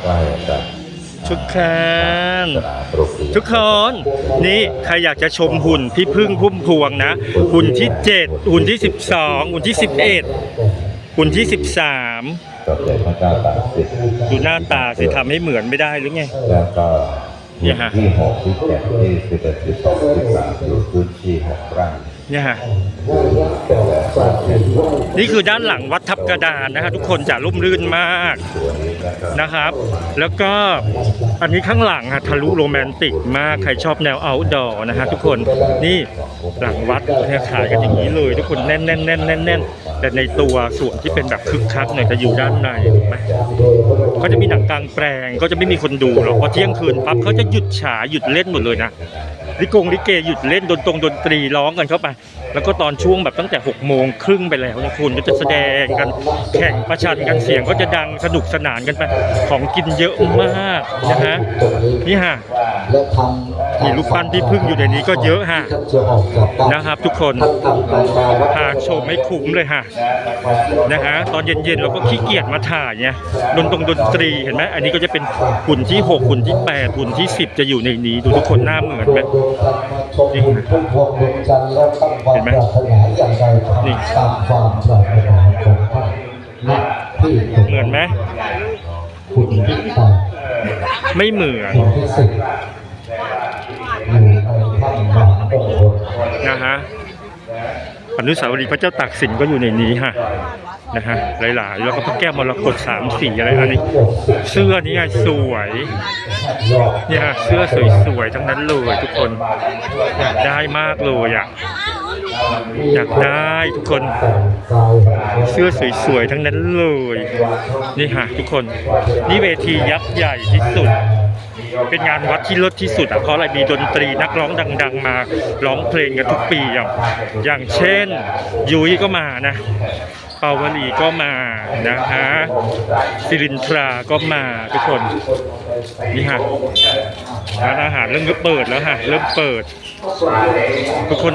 ใกล้ๆกับทุกคนสนามโรงเรียนทุกคน นี่ใครอยากจะชมหุ่นพี่พึ่งพุ่มพวงนะ หุ่นที่ 7 หุ่นที่ 12 หุ่นที่ 11 หุ่นที่ 13สมเด็จพระเจ้าตากสินดูหน้าตาสิทำให้เหมือนไม่ได้หรือไงแล้วก็เนี่ยฮะที่หกที่เจ็ดที่สิบเอ็ดสิบสองสิบสามอยู่พื้นที่หกไร่ เนี่ยฮะนี่คือด้านหลังวัดทับกระดานนะฮะทุกคนจะร่มรื่นมากนะครับ แล้วก็อันนี้ข้างหลังฮะทะลุโรแมนติกมาก ใครชอบแนวเอาท์ดอร์นะฮะทุกคนนี่หลังวัดเนี่ยขายกันอย่างนี้เลย ทุกคนแน่นแน่นแน่นแน่นแน่นแต่ในตัวส่วนที่เป็นแบบคึกคักหน่อยจะอยู่ด้านในถูกไหมก็จะมีหนังกลางแปลงก็จะไม่มีคนดูหรอกพอเที่ยงคืนปั๊บเขาจะหยุดฉายหยุดเล่นหมดเลยนะ ลิกงลิเกหยุดเล่นดนตรงดนตรีร้องกันเข้าไป แล้วก็ตอนช่วงแบบตั้งแต่6กโมงครึ่งไปแล้วนะคุณก็จะแสดงกันแข่งประชันกันเสียงก็จะดังสนุกสนานกันไป ของกินเยอะมากนะฮะนี่ฮะและทำ มีรูปปั้นที่พึ่งอยู่ในนี้ก็เยอะฮะท่านจะออกจากบ้านนะครับ ทุกคนท่านกำลังมาวัดหาชมไม่คุ้มเลยฮะนะฮะตอนเย็นๆเราก็ขี้เกียจมาถ่ายไงดนตรงดนตรีเห็นไหมอันนี้ก็จะเป็นหุ่นที่6หุ่นที่8หุ่นที่ 10 จะอยู่ในนี้ดูทุกคนหน้าเหมือนไหมชมพุ่มพวงดวงจันทร์แล้วตั้งความเห็นไหมปรารถนาอย่างไรนี่ตามความปรารถนาของท่านและที่เหมือนไหมคุณที่แปดไม่เหมือน นะฮะอนุสาวรีย์พระเจ้าตากสินก็อยู่ในนี้ฮะนะฮะหลายๆแล้วก็พระแก้วมรกตสามสีอะไรอันนี้เสื้อนี้สวยเนี่ยฮะเสื้อสวยๆทั้งนั้นเลยทุกคนอยากได้มากเลยอะอยากได้ทุกคน เสื้อสวยๆทั้งนั้นเลย นี่ฮะทุกคน นี่เวทียักษ์ใหญ่ที่สุด เป็นงานวัดที่เลิศที่สุดอะเพราะอะไรมีดนตรีนักร้องดัง ๆ มาร้องเพลงกันทุกปีอย่างอย่างเช่นยุ้ยก็มานะเปาวลีก็มานะฮะสิรินทราก็มาทุกคนนี่ฮะร้านอาหารเริ่มเปิดแล้วฮะเริ่มเปิด ทุกคน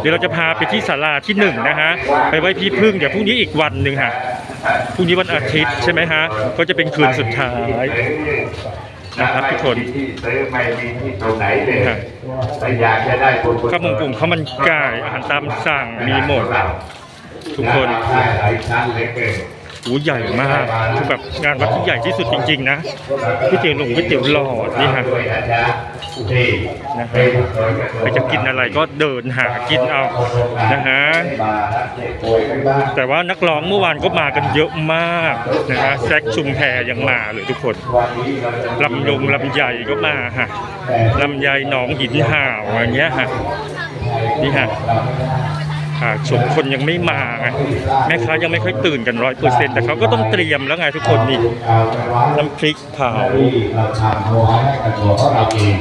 เดี๋ยวเราจะพาไปที่ศาลาที่หนึ่งนะฮะไปไหว้พี่พึ่งเดี๋ยวพรุ่งนี้อีกวันหนึ่งฮะพรุ่งนี้วันอาทิตย์ใช่ไหมฮะก็จะเป็นคืนสุดท้าย นะครับทุกคนที่ซื้อไม่มีที่ตรงไหนเลยครับแต่อยากจะได้บุญข้าวมันกุ้งข้าวมันไก่อาหารตามสั่งมีหมด ทุกคนได้หลายชั้นเหลยเกิน โอ้ใหญ่มากคือแบบงานวัดที่ใหญ่ที่สุดจริง ๆ นะก๋วยเตี๋ยวหลงก๋วยเตี๋ยวหลอดนี่ฮะด้วยอาจารย์นี่นะฮะใครจะกินอะไรก็เดินหากินเอานะฮะแต่ว่านักร้องเมื่อวานก็มากันเยอะมากนะฮะแซกชุมแพยังมาเลยทุกคนลำยงลำใหญ่ก็มาฮะลำไยหนองหินห่าวอย่างเงี้ยฮะนี่ฮะ หาชมคนยังไม่มาไงแม่ค้ายังไม่ค่อยตื่นกันร้อยเปอร์เซ็นต์แต่เขาก็ต้องเตรียมแล้วไงทุกคนนี่น้ำพริกเผาที่เราทำเอาไว้ให้กับตัวเราเอง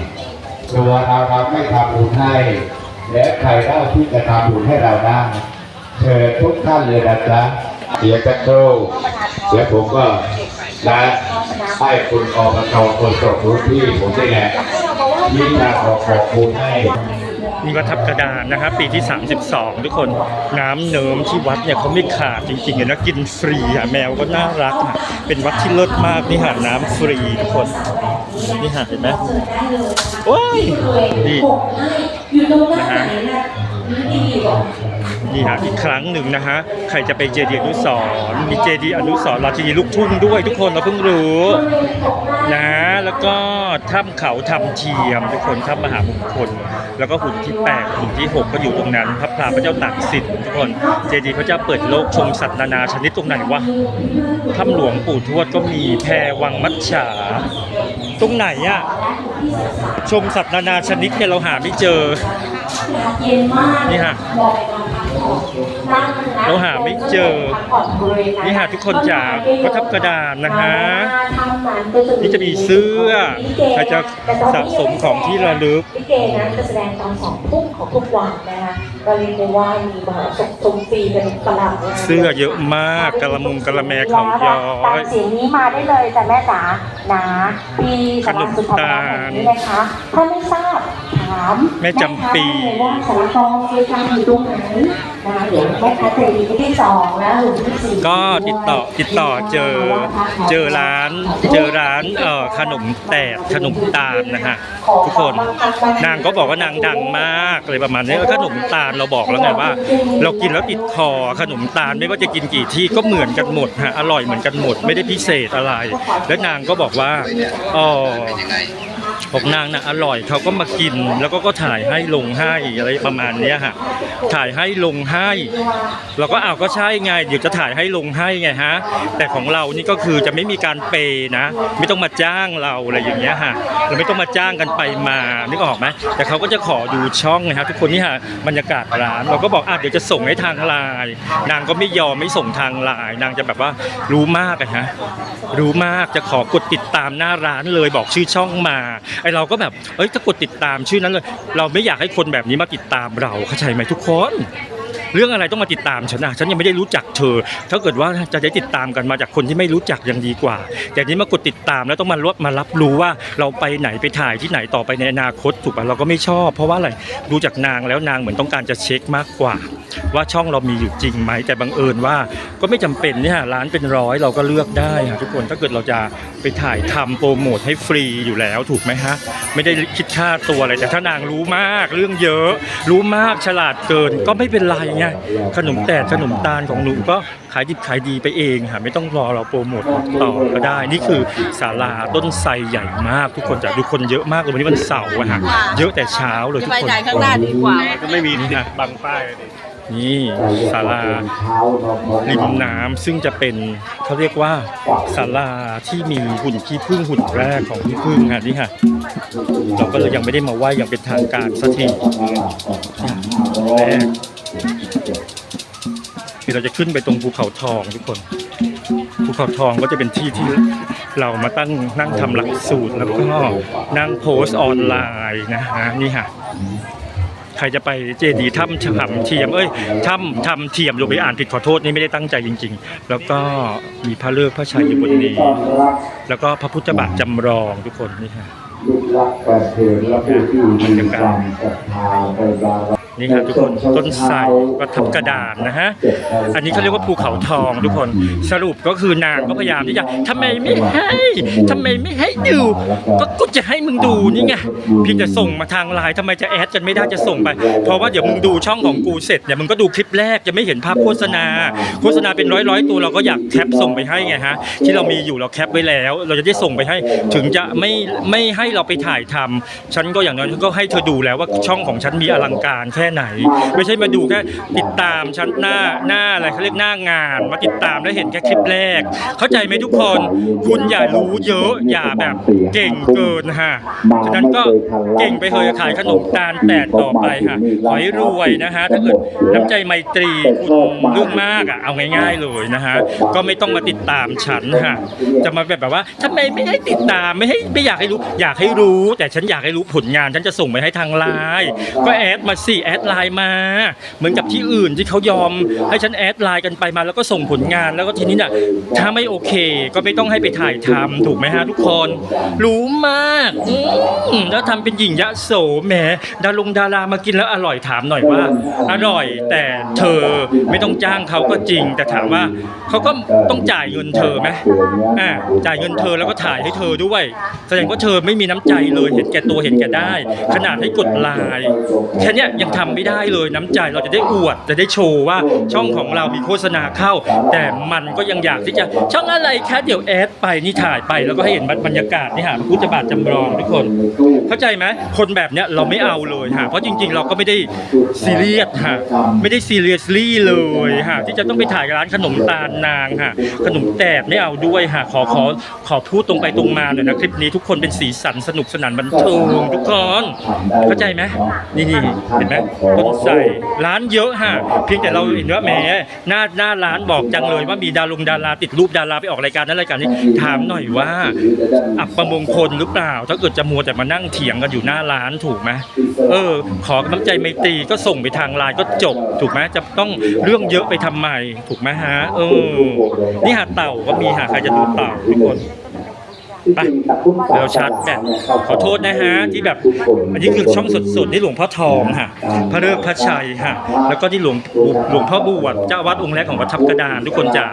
ตัวเราเราไม่ทำบุญให้ และใครเล่าที่จะทำบุญให้เราได้เชิญทุกท่านเลยนะจ๊ะเสียกันโชคเดี๋ยวผมก็นะให้คุณอบตคนสอบรู้ที่ผมได้แหละที่จะขอขอบคุณให้ นี่วัดทับกระดานนะครับปีที่ 32 ทุกคนน้ำเนิมที่วัดเนี่ยเขาไม่ขาดจริงๆเลยนะกินฟรีอะแมวก็น่ารักอะเป็นวัดที่เลิศมากนี่หาน้ำฟรีทุกคนนี่หาเห็นไหมโอ้ยนี่น้าไหนนะนี่ฮะอีกครั้งหนึ่งนะฮะใครจะไปเจดีย์อนุสร์มีเจดีย์อนุสรณ์ราชินีลูกทุ่งด้วยทุกคนเราเพิ่งรู้นะแล้วก็ถ้ำเขาทำเทียมทุกคนถ้ำมหามงคล แล้วก็หุ่นที่8หุ่นที่6ก็อยู่ตรงนั้นพระพราพระเจ้าตากสินทุกคนเจดีย์พระเจ้าเปิดโลกชมสัตว์นานาชนิดตรงไหนวะถ้ำหลวงปู่ทวดก็มีแพรวังมัจฉา ตรงไหนอะชมสัตว์นานาชนิดเนี่ยเราหาไม่เจอนี่ฮะบอกนั่งนะ เราหาไม่เจอ นี่ฮะทุกคนจ๋าวัดทับกระดานนะฮะ นี่จะมีเสื้อใครจะสะสมของที่ระลึกลิเกนั้นจะแสดงตอนสองทุ่มของทุกวันนะคะก็เรียกได้ว่ามีมหาชมชมฟรีกันตลอดนะคะเสื้อเยอะมากกระมุงกระแมเขาย้อตามยเสียงนี้มาได้เลยจ้ะแม่จ๋านะปีสองพันสุดท้ายนี้นะคะถ้าไม่ทราบถามแม่จำปีแม่ค้าได้เลยว่าสารตองเคยทำอยู่ตรงไหนนะคะเดี๋ยวแม่ค้าใจดีคนที่สองนะหลุมที่สี่ก็ติดต่อติดต่อเจอเจอร้านเจอร้านเอ่อขนมแตกขนมตาลนะฮะทุกคนนางก็บอกว่านางดังมากอะไรประมาณนี้ขนมตาลเราบอกแล้วไงว่า เรากินแล้วติดคอขนมตาลไม่ว่าจะกินกี่ที่ก็เหมือนกันหมดฮะอร่อยเหมือนกันหมด ไม่ได้พิเศษอะไร แล้วนางก็บอกว่าอ๋อ ของนางน่ะอร่อยเขาก็มากิน แล้วก็ก็ถ่ายให้ลงให้อะไรประมาณเนี้ยฮะถ่ายให้ลงให้เราก็อ้าวก็ใช่ไงเดี๋ยวจะถ่ายให้ลงให้ไงฮะแต่ของเรานี่ก็คือจะไม่มีการเปย์นะ ไม่ต้องมาจ้างเราอะไรอย่างเงี้ยฮะเราไม่ต้องมาจ้างกันไปมานึกออกไหมแต่เขาก็จะขอดูช่องไงฮะทุกคนนี่ฮะบรรยากาศร้าน เราก็บอกอะเดี๋ยวจะส่งให้ทางไลน์นางก็ไม่ยอมไม่ส่งทางไลน์นางจะแบบว่ารู้มากอะฮะรู้มากจะขอกดติดตามหน้าร้านเลยบอกชื่อช่องมาไอเราก็แบบเอ้ยถ้ากดติดตามชื่อนั้นเลย เราไม่อยากให้คนแบบนี้มาติดตามเราเข้าใจไหมทุกคน เรื่องอะไรต้องมาติดตามฉันนะฉันยังไม่ได้รู้จักเธอ ถ้าเกิดว่าจะได้ติดตามกันมาจากคนที่ไม่รู้จักยังดีกว่า แต่นี้มากดติดตามแล้วต้องมาลดมารับรู้ว่าเราไปไหนไปถ่ายที่ไหนต่อไปในอนาคตถูกป่ะเราก็ไม่ชอบ เพราะว่าอะไรดูจากนางแล้วนางเหมือนต้องการจะเช็คมากกว่า ว่าช่องเรามีอยู่จริงไหมแต่บังเอิญว่าก็ไม่จำเป็นเนี่ยร้านเป็นร้อยเราก็เลือกได้ค่ะทุกคนถ้าเกิดเราจะไปถ่ายทำโปรโมทให้ฟรีอยู่แล้วถูกไหมฮะไม่ได้คิดค่าตัวอะไรแต่ถ้านางรู้มากเรื่องเยอะ รู้มากฉลาดเกินก็ไม่เป็นไรไงขนมแตกขนมตาลของหนูก็ขายดิบขายดีไปเองค่ะไม่ต้องรอเราโปรโมทต่อก็ได้ นี่คือศาลาต้นไทรใหญ่มากทุกคนจะดูคนเยอะมากเลยวันนี้วันเสาร์อะฮะเยอะแต่เช้าเลยทุกไปคนจ่ายข้างหน้าดีกว่าก็ไม่มีนะบังป้ายนี่ศาลาริมน้ำซึ่งจะเป็นเขาเรียกว่าศาลาที่มีหุ่นขี้ผึ้งหุ่นแรกของพี่ผึ้งฮะนี่ฮะเราก็เลยยังไม่ได้มาไหว้อย่างเป็นทางการสักทีแรก ที่เราจะขึ้นไปตรงภูเขาทองทุกคน ภูเขาทองก็จะเป็นที่ที่เรามาตั้งนั่งทำหลักสูตรแล้วก็นั่งโพสต์ออนไลน์นะฮะนี่ฮะใครจะไปเจดีย์ถ้ำฉ่ำเทียมเอ้ยถ้ำทำเทียมลงไปอ่านผิดขอโทษนี่ไม่ได้ตั้งใจจริง ๆ แล้วก็มีพระเลิกษ์พระชัยอยู่บนนี้ แล้วก็พระพุทธบาทจำลองทุกคนนี่ฮะลูกรักแฟนเพลงและผู้ที่มีความศรัทธาในบาร มีนี่ฮะทุกคนต้นไทรประทับกระดานนะฮะอันนี้เขาเรียกว่าภูเขาทองทุกคนสรุปก็คือนางก็พยายามที่จะทำไมไม่ให้ทำไมไม่ให้ดูก็ก็จะให้มึงดูนี่ไงเพียงแต่ส่งมาทางไลน์ทำไมจะแอดกันไม่ได้จะส่งไป เพราะว่าเดี๋ยวมึงดูช่องของกูเสร็จเนี่ยมึงก็ดูคลิปแรกจะไม่เห็นภาพโฆษณา โฆษณาเป็นร้อยร้อยๆตัวเราก็อยากแคปส่งไปให้ไงฮะที่เรามีอยู่เราแคปไว้แล้ว เราจะได้ส่งไปให้ ถึงจะไม่ไม่ให้เราไปถ่ายทำฉันก็อย่างน้อยฉันก็ให้เธอดูแล้วว่าช่องของฉันมีอลังการแค่ไหน ไม่ใช่มาดูแค่ติดตามฉันหน้าหน้าอะไรเขาเรียกหน้างาน มาติดตามแล้วเห็นแค่คลิปแรก เข้าใจไหมทุกคน คุณอย่ารู้เยอะอย่าแบบเก่งเกินฮะฉะนั้นก็เก่งไปเถอะขายขนมตาลแต่ต่อไปค่ะขอให้รวยนะฮะถ้าเกิดน้ำใจไมตรีคุณรื่งมากอะเอาง่ายๆเลยนะฮะก็ไม่ต้องมาติดตามฉันฮะจะมาแบบว่าทำไมไม่ให้ติดตามไม่ให้ไม่อยากให้รู้อยากให้รู้ แต่ฉันอยากให้รู้ผลงาน ฉันจะส่งไปให้ทางไลน์ก็แอดมาสิแอดไลน์มา เหมือนกับที่อื่นที่เขายอมให้ฉันแอดไลน์กันไปมาแล้วก็ส่งผลงาน แล้วก็ทีนี้เนี่ยถ้าไม่โอเค ก็ไม่ต้องให้ไปถ่ายทำถูกไหมฮะทุกคน รู้มากอืมแล้วทำเป็นหญิงยะโสแหมดารงดารามากินแล้วอร่อยถามหน่อยว่า อร่อยแต่เธอไม่ต้องจ้างเขาก็จริง แต่ถามว่าเขาก็ต้องจ่ายเงินเธอไหมอ่าจ่ายเงินเธอแล้วก็ถ่ายให้เธอด้วย แสดงว่าเธอไม่มีน้ำใจเลยเห็นแก่ตัวเห็นแก่ได้ ขนาดให้กดไลน์แค่เนี้ยยังทำไม่ได้เลยน้ำใจเราจะได้อวดจะได้โชว์ว่าช่องของเรามีโฆษณาเข้า แต่มันก็ยังอยากที่จะช่องอะไรแคะเดี๋ยวแอดไปนี่ถ่ายไปแล้วก็ให้เห็นบรรยากาศนี่ฮะพระพุทธบาทจำลองทุกคน เข้าใจไหมคนแบบเนี้ยเราไม่เอาเลยฮะเพราะจริง ๆ เราก็ไม่ได้ซีเรียสฮะไม่ได้ซีเรียสลี่เลยฮะที่จะต้องไปถ่ายร้านขนมตาลนางฮะขนมแตบไม่เอาด้วยฮะขอขอขอพูดตรงไปตรงมาหน่อยนะคลิปนี้ทุกคนเป็นสีสันสนุกสนานบันเทิงทุกคนเข้าใจไหมนี่เห็นไหมต้นใส่ร้านเยอะฮะเพียงแต่เราเห็นว่าแหมหน้าหน้าร้านบอกจังเลยว่ามีดารงดาราติดรูปดาราไปออกรายการนั้นรายการนี้ถามหน่อยว่าอับประมงคลหรือเปล่า ถ้าเกิดจะมัวแต่มานั่งเถียงกันอยู่หน้าร้านถูกไหมเออ ขอน้ำใจไมตรีก็ส่งไปทางไลน์ก็จบ ถูกไหมจะต้องเรื่องเยอะไปทำไมถูกไหมฮะเออนี่หาเต่าก็มีหาใครจะดูเต่าทุกคน ไปเดี๋ยวชาร์จแบตขอโทษนะฮะที่แบบอันนี้คือช่องสดๆนี่หลวงพ่อทองค่ะพระเลิกษ์พระชัยค่ะแล้วก็ที่หลวงหลวงพ่อบวชเจ้าวาดองค์แรกของวัดทับกระดานทุกคนจ๋า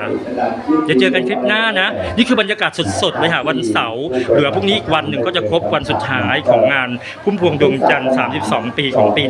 เดี๋ยวเจอกันคลิปหน้านะ นี่คือบรรยากาศสดๆเลยค่ะวันเสาร์เหลือพรุ่งนี้อีกวันหนึ่งก็จะครบวันสุดท้ายของงานพุ่มพวงดวงจันทร์ 32 ปีของปี